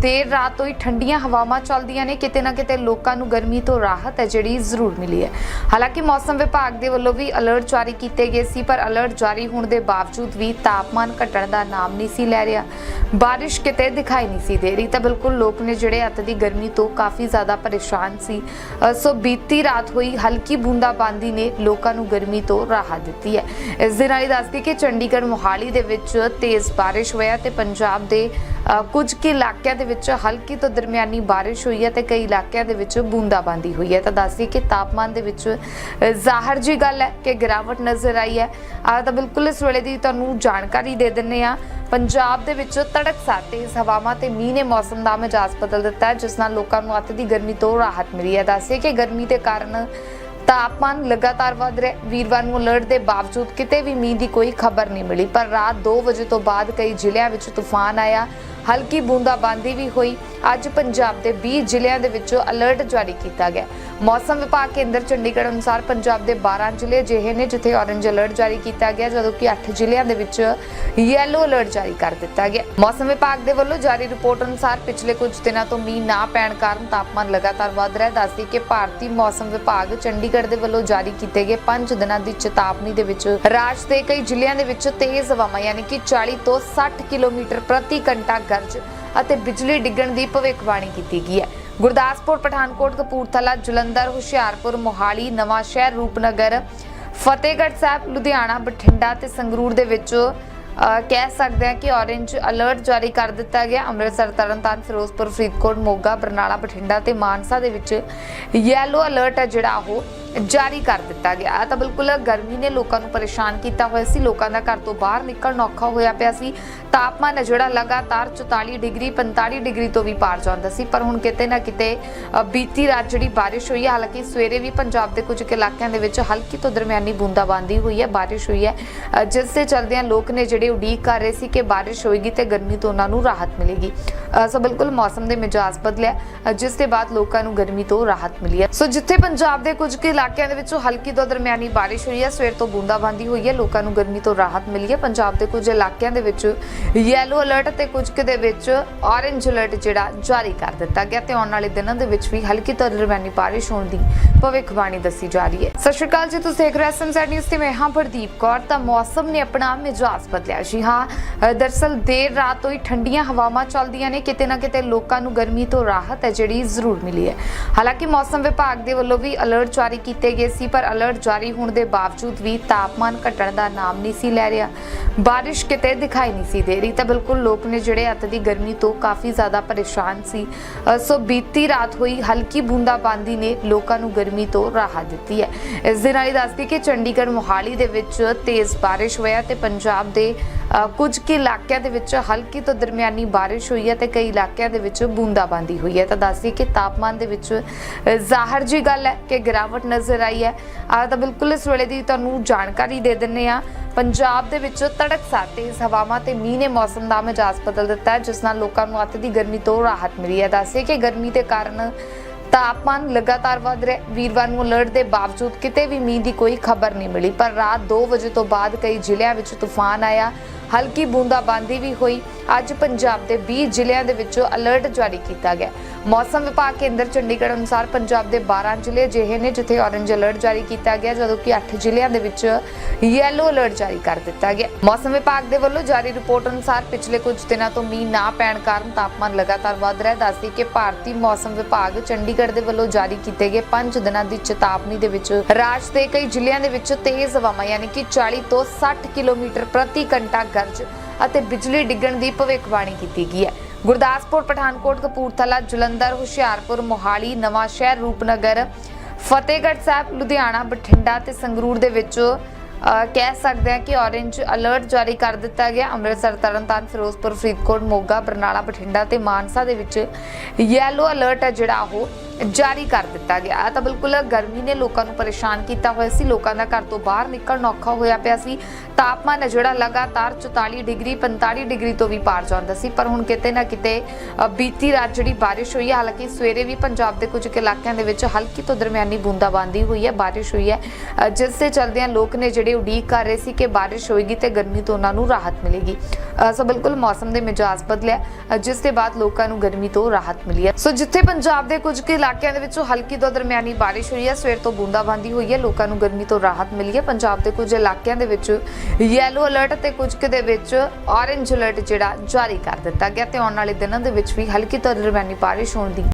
ਦੇਰ ਰਾਤ ਤੋਂ ਹੀ ਠੰਡੀਆਂ ਹਵਾਵਾਂ ਚੱਲਦੀਆਂ ਨੇ। ਕਿਤੇ ਨਾ ਕਿਤੇ ਲੋਕਾਂ ਨੂੰ ਗਰਮੀ ਤੋਂ ਰਾਹਤ ਹੈ ਜਿਹੜੀ ਜ਼ਰੂਰ ਮਿਲੀ ਹੈ। ਹਾਲਾਂਕਿ ਮੌਸਮ ਵਿਭਾਗ ਦੇ ਵੱਲੋਂ ਵੀ ਅਲਰਟ ਜਾਰੀ ਕੀਤੇ ਗਏ ਸੀ ਪਰ ਅਲਰਟ ਜਾਰੀ ਹੋਣ ਦੇ ਬਾਵਜੂਦ ਵੀ ਤਾਪਮਾਨ ਘਟਣ ਦਾ ਨਾਮ ਨਹੀਂ ਸੀ ਲੈ ਰਿਹਾ। ਬਾਰਿਸ਼ ਕਿਤੇ ਦਿਖਾਈ ਨਹੀਂ ਸੀ ਦੇ ਰਹੀ। ਤਾਂ ਬਿਲਕੁਲ ਲੋਕ ਨੇ ਜਿਹੜੇ ਅੱਤ ਦੀ ਗਰਮੀ ਤੋਂ ਕਾਫੀ ਜ਼ਿਆਦਾ ਪਰੇਸ਼ਾਨ ਸੀ। ਸੋ ਬੀਤੀ ਰਾਤ ਹੋਈ ਹਲਕੀ ਬੂੰਦਾਬਾਂਦੀ ਨੇ ਲੋਕਾਂ ਨੂੰ ਗਰਮੀ ਤੋਂ ਰਾਹਤ ਦਿੱਤੀ ਹੈ। ਇਸ ਦੇ ਨਾਲ ਹੀ ਦੱਸਦੀ ਕਿ ਚੰਡੀਗੜ੍ਹ ਮੋਹਾਲੀ ਦੇ ਵਿੱਚ ਤੇਜ਼ ਬਾਰਿਸ਼ ਹੋਇਆ ਤੇ ਪੰਜਾਬ ਦੇ ਕੁਝ ਕੁ ਇਲਾਕਿਆਂ ਦੇ ਵਿੱਚ ਹਲਕੀ ਤੋਂ ਦਰਮਿਆਨੀ ਬਾਰਿਸ਼ ਹੋਈ ਹੈ ਤੇ ਕਈ ਇਲਾਕਿਆਂ ਦੇ ਵਿੱਚ ਬੂੰਦਾਬਾਂਦੀ ਹੋਈ ਹੈ। ਤਾਂ ਦੱਸਦੀ ਕਿ ਤਾਪਮਾਨ ਦੇ ਵਿੱਚ ਜ਼ਾਹਰ ਜੀ ਗੱਲ ਹੈ ਕਿ ਗਿਰਾਵਟ ਨਜ਼ਰ ਆਈ ਹੈ। ਆ ਤਾਂ ਬਿਲਕੁਲ ਇਸ ਵੇਲੇ ਦੀ ਤੁਹਾਨੂੰ ਜਾਣਕਾਰੀ ਦੇ ਦਿੰਨੇ ਆ ਪੰਜਾਬ ਦੇ ਵਿੱਚ ਤੜਕਸਾਰ ਤੇਜ਼ ਹਵਾਵਾਂ ਤੇ ਮੀਂਹ ਨੇ ਮੌਸਮ ਦਾ ਮਿਜਾਜ਼ ਬਦਲ ਦਿੱਤਾ ਹੈ, ਜਿਸ ਨਾਲ ਲੋਕਾਂ ਨੂੰ ਅੱਤ ਦੀ ਗਰਮੀ ਤੋਂ ਰਾਹਤ ਮਿਲੀ ਹੈ। ਦੱਸੇ ਕਿ ਗਰਮੀ ਦੇ ਕਾਰਨ ਤਾਪਮਾਨ ਲਗਾਤਾਰ ਵਧ ਰਿਹਾ ਵੀਰਵਾਰ ਨੂੰ ਅਲਰਟ ਦੇ ਬਾਵਜੂਦ ਕਿਤੇ ਵੀ ਮੀਂਹ ਦੀ ਕੋਈ ਖਬਰ ਨਹੀਂ ਮਿਲੀ, ਪਰ ਰਾਤ 2 ਵਜੇ ਤੋਂ ਬਾਅਦ ਕਈ ਜ਼ਿਲ੍ਹਿਆਂ ਵਿੱਚ ਤੂਫਾਨ ਆਇਆ, ਹਲਕੀ ਬੂੰਦਾਬਾਂਦੀ ਵੀ ਹੋਈ। ਅੱਜ ਪੰਜਾਬ ਦੇ 20 ਜ਼ਿਲ੍ਹਿਆਂ ਦੇ ਵਿੱਚ ਅਲਰਟ ਜਾਰੀ ਕੀਤਾ ਗਿਆ। ਮੌਸਮ ਵਿਭਾਗ ਕੇਂਦਰ ਚੰਡੀਗੜ੍ਹ ਅਨੁਸਾਰ ਪੰਜਾਬ ਦੇ 12 ਜ਼ਿਲ੍ਹੇ ਅਜਿਹੇ ਨੇ ਜਿੱਥੇ ਔਰੰਜ ਅਲਰਟ ਜਾਰੀ ਕੀਤਾ ਗਿਆ, ਜਦੋਂ ਕਿ 8 ਜ਼ਿਲ੍ਹਿਆਂ ਦੇ ਵਿੱਚ ਯੈਲੋ ਅਲਰਟ ਜਾਰੀ ਕਰ ਦਿੱਤਾ ਗਿਆ। ਮੌਸਮ ਵਿਭਾਗ ਦੇ ਵੱਲੋਂ ਜਾਰੀ ਰਿਪੋਰਟ ਅਨੁਸਾਰ ਪਿਛਲੇ ਕੁਝ ਦਿਨਾਂ ਤੋਂ ਮੀਂਹ ਨਾ ਪੈਣ ਕਾਰਨ ਤਾਪਮਾਨ ਲਗਾਤਾਰ ਵਧ ਰਿਹਾ। ਦੱਸਦੀ ਕਿ ਭਾਰਤੀ ਮੌਸਮ ਵਿਭਾਗ ਚੰਡੀਗੜ੍ਹ ਦੇ ਵੱਲੋਂ ਜਾਰੀ ਕੀਤੇ ਗਏ 5 ਦਿਨਾਂ ਦੀ ਚੇਤਾਵਨੀ ਦੇ ਵਿੱਚ ਰਾਜ ਦੇ ਕਈ ਜ਼ਿਲ੍ਹਿਆਂ ਦੇ ਵਿੱਚ ਤੇਜ਼ ਹਵਾਵਾਂ, ਯਾਨੀ ਕਿ 40 ਤੋਂ 60 ਕਿਲੋਮੀਟਰ ਪ੍ਰਤੀ ਘੰਟਾ ਗਰਜ ਅਤੇ ਬਿਜਲੀ ਡਿੱਗਣ ਦੀ ਭਵਿੱਖਬਾਣੀ ਕੀਤੀ ਗਈ ਹੈ। ਗੁਰਦਾਸਪੁਰ, ਪਠਾਨਕੋਟ, ਕਪੂਰਥਲਾ, ਜਲੰਧਰ, ਹੁਸ਼ਿਆਰਪੁਰ, ਮੋਹਾਲੀ ਨਵਾਂ ਸ਼ਹਿਰ ਰੂਪਨਗਰ, ਫਤਿਹਗੜ੍ਹ ਸਾਹਿਬ, ਲੁਧਿਆਣਾ, ਬਠਿੰਡਾ ਤੇ ਸੰਗਰੂਰ ਦੇ ਵਿੱਚ ਕਹਿ ਸਕਦੇ ਹਾਂ ਕਿ ਔਰੇਂਜ ਅਲਰਟ ਜਾਰੀ ਕਰ ਦਿੱਤਾ ਗਿਆ। ਅੰਮ੍ਰਿਤਸਰ, ਤਰਨਤਾਰਨ, ਫਿਰੋਜ਼ਪੁਰ, ਫਰੀਦਕੋਟ, ਮੋਗਾ, ਬਰਨਾਲਾ, ਬਠਿੰਡਾ ਤੇ ਮਾਨਸਾ ਦੇ ਵਿੱਚ ਯੈਲੋ ਅਲਰਟ ਹੈ ਜਿਹੜਾ ਉਹ ਜਾਰੀ ਕਰ ਦਿੱਤਾ ਗਿਆ। ਤਾਂ ਬਿਲਕੁਲ ਗਰਮੀ ਨੇ ਲੋਕਾਂ ਨੂੰ ਪਰੇਸ਼ਾਨ ਕੀਤਾ ਹੋਇਆ ਸੀ। ਲੋਕਾਂ ਦਾ ਘਰ ਤੋਂ ਬਾਹਰ ਨਿਕਲਣਾ ਔਖਾ ਹੋਇਆ ਪਿਆ ਸੀ। ਤਾਪਮਾਨ ਹੈ ਜਿਹੜਾ ਲਗਾਤਾਰ 44 ਡਿਗਰੀ 45 ਡਿਗਰੀ ਤੋਂ ਵੀ ਪਾਰ ਜਾਂਦਾ ਸੀ। ਪਰ ਹੁਣ ਕਿਤੇ ਨਾ ਕਿਤੇ ਬੀਤੀ ਰਾਤ ਜਿਹੜੀ ਬਾਰਿਸ਼ ਹੋਈ ਹੈ, ਹਾਲਾਂਕਿ ਸਵੇਰੇ ਵੀ ਪੰਜਾਬ ਦੇ ਕੁਝ ਕੁ ਇਲਾਕਿਆਂ ਦੇ ਵਿੱਚ ਹਲਕੀ ਤੋਂ ਦਰਮਿਆਨੀ ਬੂੰਦਾਬਾਂਦੀ ਹੋਈ ਹੈ, ਬਾਰਿਸ਼ ਹੋਈ ਹੈ। ਜਿਸ ਦੇ ਚਲਦਿਆਂ ਲੋਕ ਨੇ ਜਿਹੜੇ ਉਡੀਕ ਕਰ ਰਹੇ ਸੀ ਕਿ ਬਾਰਿਸ਼ ਹੋਏਗੀ ਤੇ ਗਰਮੀ ਤੋਂ ਉਹਨਾਂ ਨੂੰ ਰਾਹਤ ਮਿਲੇਗੀ। ਅ, ਸੋ ਬਿਲਕੁਲ ਮੌਸਮ ਦੇ ਮਿਜਾਜ਼ ਬਦਲਿਆ ਜਿਸ ਦੇ ਬਾਅਦ ਲੋਕਾਂ ਨੂੰ ਗਰਮੀ ਤੋਂ ਰਾਹਤ ਮਿਲੀ ਹੈ। ਸੋ ਜਿੱਥੇ ਪੰਜਾਬ ਦੇ ਕੁਝ ਕੁ ਇਲਾਕਿਆਂ ਦੇ ਵਿੱਚੋਂ ਹਲਕੀ ਤੋਂ ਦਰਮਿਆਨੀ ਬਾਰਿਸ਼ ਹੋਈ ਹੈ ਸਵੇਰ ਤੋਂ ਬੂੰਦਾਬਾਂਦੀ ਹੋਈ ਹੈ ਲੋਕਾਂ ਨੂੰ ਗਰਮੀ ਤੋਂ ਰਾਹਤ ਮਿਲੀ ਹੈ। ਪੰਜਾਬ ਦੇ ਕੁਝ ਇਲਾਕਿਆਂ ਦੇ ਵਿੱਚ ਯੈਲੋ ਅਲਰਟ ਤੇ ਕੁਝ ਕੁ ਦੇ ਵਿੱਚ ਔਰੇਂਜ ਅਲਰਟ ਜਿਹੜਾ ਜਾਰੀ ਕਰ ਦਿੱਤਾ ਗਿਆ ਤੇ ਆਉਣ ਵਾਲੇ ਦਿਨਾਂ ਦੇ ਵਿੱਚ ਵੀ ਹਲਕੀ ਤੋਂ ਦਰਮਿਆਨੀ ਬਾਰਿਸ਼ ਹੋਣ ਦੀ ਭਵਿੱਖਬਾਣੀ ਦੱਸੀ ਜਾ ਰਹੀ ਹੈ। ਸਤਿ ਸ਼੍ਰੀ ਅਕਾਲ ਜੀ ਤੁਸੀਂ ਦੇਖ ਰਹੇ ਹੋ ਐਸਐਮਜ਼ੈਡ ਨਿਊਜ਼ ਤੇ ਮੈਂ ਹਾਂ ਪ੍ਰਦੀਪ ਕੌਰ। ਤਾਂ ਮੌਸਮ ਨੇ ਆਪਣਾ ਮਿਜਾਜ਼ ਬਦਲਿਆ। ਜੀ ਹਾਂ ਅ, ਦਰਅਸਲ ਦੇਰ ਰਾਤ ਤੋਂ ਹੀ ਠੰਡੀਆਂ ਹਵਾਵਾਂ ਚੱਲਦੀਆਂ ਨੇ। ਕਿਤੇ ਨਾ ਕਿਤੇ ਲੋਕਾਂ ਨੂੰ ਗਰਮੀ ਤੋਂ ਰਾਹਤ ਹੈ ਜਿਹੜੀ ਜ਼ਰੂਰ ਮਿਲੀ ਹੈ। ਹਾਲਾਂਕਿ ਮੌਸਮ ਵਿਭਾਗ ਦੇ ਵੱਲੋਂ ਵੀ ਅਲਰਟ ਜਾਰੀ ਕੀਤੇ ਗਏ ਸੀ ਪਰ ਅਲਰਟ ਜਾਰੀ ਹੋਣ ਦੇ ਬਾਵਜੂਦ ਵੀ ਤਾਪਮਾਨ ਘਟਣ ਦਾ ਨਾਮ ਨਹੀਂ ਸੀ ਲੈ ਰਿਹਾ। ਬਾਰਿਸ਼ ਕਿਤੇ ਦਿਖਾਈ ਨਹੀਂ ਸੀ ਦੇ ਰਹੀ ਤਾਂ ਬਿਲਕੁਲ ਲੋਕ ਨੇ ਜਿਹੜੇ ਅੱਤ ਦੀ ਗਰਮੀ ਤੋਂ ਕਾਫੀ ਜ਼ਿਆਦਾ ਪਰੇਸ਼ਾਨ ਸੀ ਸੋ ਬੀਤੀ ਰਾਤ ਹੋਈ ਹਲਕੀ ਬੂੰਦਾਬਾਂਦੀ ਨੇ ਲੋਕਾਂ ਨੂੰ ਗਰਮੀ ਤੋਂ ਰਾਹਤ ਦਿੱਤੀ ਹੈ। ਇਸ ਦੇ ਨਾਲ ਹੀ ਦੱਸਦੀ ਕਿ ਚੰਡੀਗੜ੍ਹ ਮੋਹਾਲੀ ਦੇ ਵਿੱਚ ਤੇਜ਼ ਬਾਰਿਸ਼ ਹੋਇਆ ਤੇ ਪੰਜਾਬ ਦੇ ਕੁਝ ਕੁ ਇਲਾਕਿਆਂ ਦੇ ਵਿੱਚ ਹਲਕੀ ਤੋਂ ਦਰਮਿਆਨੀ ਬਾਰਿਸ਼ ਹੋਈ ਹੈ ਤੇ ਕਈ ਇਲਾਕਿਆਂ ਦੇ ਵਿੱਚ ਬੂੰਦਾਬਾਂਦੀ ਹੋਈ ਹੈ। ਤਾਂ ਦੱਸਦੀ ਕਿ ਤਾਪਮਾਨ ਦੇ ਵਿੱਚ ਜ਼ਾਹਰ ਜੀ ਗੱਲ ਹੈ ਕਿ ਗਿਰਾਵਟ ਨਜ਼ਰ ਆਈ ਹੈ। ਆ ਤਾਂ ਬਿਲਕੁਲ ਇਸ ਵੇਲੇ ਦੀ ਤੁਹਾਨੂੰ ਜਾਣਕਾਰੀ ਦੇ ਦਿੰਨੇ ਆ ਪੰਜਾਬ ਦੇ ਵਿੱਚ ਤੜਕਸਾਰ ਤੇਜ਼ ਹਵਾਵਾਂ ਤੇ ਮੀਂਹ ਨੇ ਮੌਸਮ ਦਾ ਮਿਜਾਜ਼ ਬਦਲ ਦਿੱਤਾ ਹੈ, ਜਿਸ ਨਾਲ ਲੋਕਾਂ ਨੂੰ ਅੱਤ ਦੀ ਗਰਮੀ ਤੋਂ ਰਾਹਤ ਮਿਲੀ ਹੈ। ਦੱਸੇ ਕਿ ਗਰਮੀ ਦੇ ਕਾਰਨ ਤਾਪਮਾਨ ਲਗਾਤਾਰ ਵਧ ਰਿਹਾ ਵੀਰਵਾਰ ਨੂੰ ਅਲਰਟ ਦੇ ਬਾਵਜੂਦ ਕਿਤੇ ਵੀ ਮੀਂਹ ਦੀ ਕੋਈ ਖਬਰ ਨਹੀਂ ਮਿਲੀ, ਪਰ ਰਾਤ 2 ਵਜੇ ਤੋਂ ਬਾਅਦ ਕਈ ਜ਼ਿਲ੍ਹਿਆਂ ਵਿੱਚ ਤੂਫਾਨ ਆਇਆ। ਹਲਕੀ ਬੂੰਦਾਬਾਂਦੀ ਵੀ ਹੋਈ। ਅੱਜ ਪੰਜਾਬ ਦੇ 20 ਜ਼ਿਲ੍ਹਿਆਂ ਦੇ ਵਿੱਚੋਂ ਅਲਰਟ ਜਾਰੀ ਕੀਤਾ ਗਿਆ। ਮੌਸਮ ਵਿਭਾਗ ਕੇਂਦਰ ਚੰਡੀਗੜ੍ਹ ਅਨੁਸਾਰ ਪੰਜਾਬ ਦੇ 12 ਜ਼ਿਲ੍ਹੇ ਅਜਿਹੇ ਨੇ ਜਿੱਥੇ ਔਰੰਜ ਅਲਰਟ ਜਾਰੀ ਕੀਤਾ ਗਿਆ, ਜਦੋਂ ਕਿ 8 ਜ਼ਿਲ੍ਹਿਆਂ ਦੇ ਵਿੱਚ ਯੈਲੋ ਅਲਰਟ ਜਾਰੀ ਕਰ ਦਿੱਤਾ ਗਿਆ। ਮੌਸਮ ਵਿਭਾਗ ਦੇ ਵੱਲੋਂ ਜਾਰੀ ਰਿਪੋਰਟ ਅਨੁਸਾਰ ਪਿਛਲੇ ਕੁਝ ਦਿਨਾਂ ਤੋਂ ਮੀਂਹ ਨਾ ਪੈਣ ਕਾਰਨ ਤਾਪਮਾਨ ਲਗਾਤਾਰ ਵਧ ਰਿਹਾ। ਦੱਸਦੀ ਕਿ ਭਾਰਤੀ ਮੌਸਮ ਵਿਭਾਗ ਚੰਡੀਗੜ੍ਹ ਦੇ ਵੱਲੋਂ ਜਾਰੀ ਕੀਤੇ ਗਏ 5 ਦਿਨਾਂ ਦੀ ਚੇਤਾਵਨੀ ਦੇ ਵਿੱਚ ਰਾਜ ਦੇ ਕਈ ਜ਼ਿਲ੍ਹਿਆਂ ਦੇ ਵਿੱਚ ਤੇਜ਼ ਹਵਾਵਾਂ, ਯਾਨੀ ਕਿ 40 ਤੋਂ 60 ਕਿਲੋਮੀਟਰ ਪ੍ਰਤੀ ਘੰਟਾ ਗਰਜ ਅਤੇ ਬਿਜਲੀ ਡਿੱਗਣ ਦੀ ਭਵਿੱਖਬਾਣੀ ਕੀਤੀ ਗਈ ਹੈ। ਗੁਰਦਾਸਪੁਰ, ਪਠਾਨਕੋਟ, ਕਪੂਰਥਲਾ, ਜਲੰਧਰ, ਹੁਸ਼ਿਆਰਪੁਰ, ਮੋਹਾਲੀ, ਨਵਾਂ ਸ਼ਹਿਰ, ਰੂਪਨਗਰ, ਫਤਿਹਗੜ੍ਹ ਸਾਹਿਬ, ਲੁਧਿਆਣਾ, ਬਠਿੰਡਾ ਤੇ ਸੰਗਰੂਰ ਦੇ ਵਿੱਚ ਕਹਿ ਸਕਦੇ ਹਾਂ ਕਿ ਔਰੇਂਜ ਅਲਰਟ ਜਾਰੀ ਕਰ ਦਿੱਤਾ ਗਿਆ। ਅੰਮ੍ਰਿਤਸਰ, ਤਰਨਤਾਰਨ, ਫਿਰੋਜ਼ਪੁਰ, ਫਰੀਦਕੋਟ, ਮੋਗਾ, ਬਰਨਾਲਾ, ਬਠਿੰਡਾ ਤੇ ਮਾਨਸਾ ਦੇ ਵਿੱਚ ਯੈਲੋ ਅਲਰਟ ਹੈ ਜਿਹੜਾ ਉਹ। ਜਾਰੀ ਕਰ ਦਿੱਤਾ ਗਿਆ। ਤਾਂ ਬਿਲਕੁਲ ਗਰਮੀ ਨੇ ਲੋਕਾਂ ਨੂੰ ਪਰੇਸ਼ਾਨ ਕੀਤਾ ਹੋਇਆ ਸੀ। ਲੋਕਾਂ ਦਾ ਘਰ ਤੋਂ ਬਾਹਰ ਨਿਕਲਣਾ ਔਖਾ ਹੋਇਆ ਪਿਆ ਸੀ। ਤਾਪਮਾਨ ਹੈ ਜਿਹੜਾ ਲਗਾਤਾਰ 44 ਡਿਗਰੀ 45 ਡਿਗਰੀ ਤੋਂ ਵੀ ਪਾਰ ਜਾਂਦਾ ਸੀ। ਪਰ ਹੁਣ ਕਿਤੇ ਨਾ ਕਿਤੇ ਬੀਤੀ ਰਾਤ ਜਿਹੜੀ ਬਾਰਿਸ਼ ਹੋਈ ਹੈ, ਹਾਲਾਂਕਿ ਸਵੇਰੇ ਵੀ ਪੰਜਾਬ ਦੇ ਕੁਝ ਕੁ ਇਲਾਕਿਆਂ ਦੇ ਵਿੱਚ ਹਲਕੀ ਤੋਂ ਦਰਮਿਆਨੀ ਬੂੰਦਾਬਾਂਦੀ ਹੋਈ ਹੈ, ਬਾਰਿਸ਼ ਹੋਈ ਹੈ। ਜਿਸ ਦੇ ਚਲਦਿਆਂ ਲੋਕ ਨੇ ਜਿਹੜੇ ਉਡੀਕ ਕਰ ਰਹੇ ਸੀ ਕਿ ਬਾਰਿਸ਼ ਹੋਏਗੀ ਤੇ ਗਰਮੀ ਤੋਂ ਉਹਨਾਂ ਨੂੰ ਰਾਹਤ ਮਿਲੇਗੀ। ਸੋ ਬਿਲਕੁਲ ਮੌਸਮ ਦੇ ਮਿਜਾਜ਼ ਬਦਲਿਆ ਜਿਸ ਦੇ ਬਾਅਦ ਲੋਕਾਂ ਨੂੰ ਗਰਮੀ ਤੋਂ ਰਾਹਤ ਮਿਲੀ ਹੈ। ਸੋ ਜਿੱਥੇ ਪੰਜਾਬ ਦੇ ਕੁਝ ਕੁ ਇਲਾਕਿਆਂ ਦੇ ਵਿੱਚੋਂ ਹਲਕੀ ਤੋਂ ਦਰਮਿਆਨੀ ਬਾਰਿਸ਼ ਹੋਈ ਹੈ। ਸਵੇਰ ਤੋਂ ਬੂੰਦਾਬਾਂਦੀ ਹੋਈ ਹੈ। ਲੋਕਾਂ ਨੂੰ ਗਰਮੀ ਤੋਂ ਰਾਹਤ ਮਿਲੀ ਹੈ। ਪੰਜਾਬ ਦੇ ਕੁਝ ਇਲਾਕਿਆਂ ਦੇ ਵਿੱਚ ਯੈਲੋ ਅਲਰਟ ਤੇ ਕੁਝ ਕੁ ਦੇ ਵਿੱਚ ਔਰੇਂਜ ਅਲਰਟ ਜਿਹੜਾ ਜਾਰੀ ਕਰ ਦਿੱਤਾ ਗਿਆ ਤੇ ਆਉਣ ਵਾਲੇ ਦਿਨਾਂ ਦੇ ਵਿੱਚ ਵੀ ਹਲਕੀ ਤੋਂ ਦਰਮਿਆਨੀ ਬਾਰਿਸ਼ ਹੋਣ ਦੀ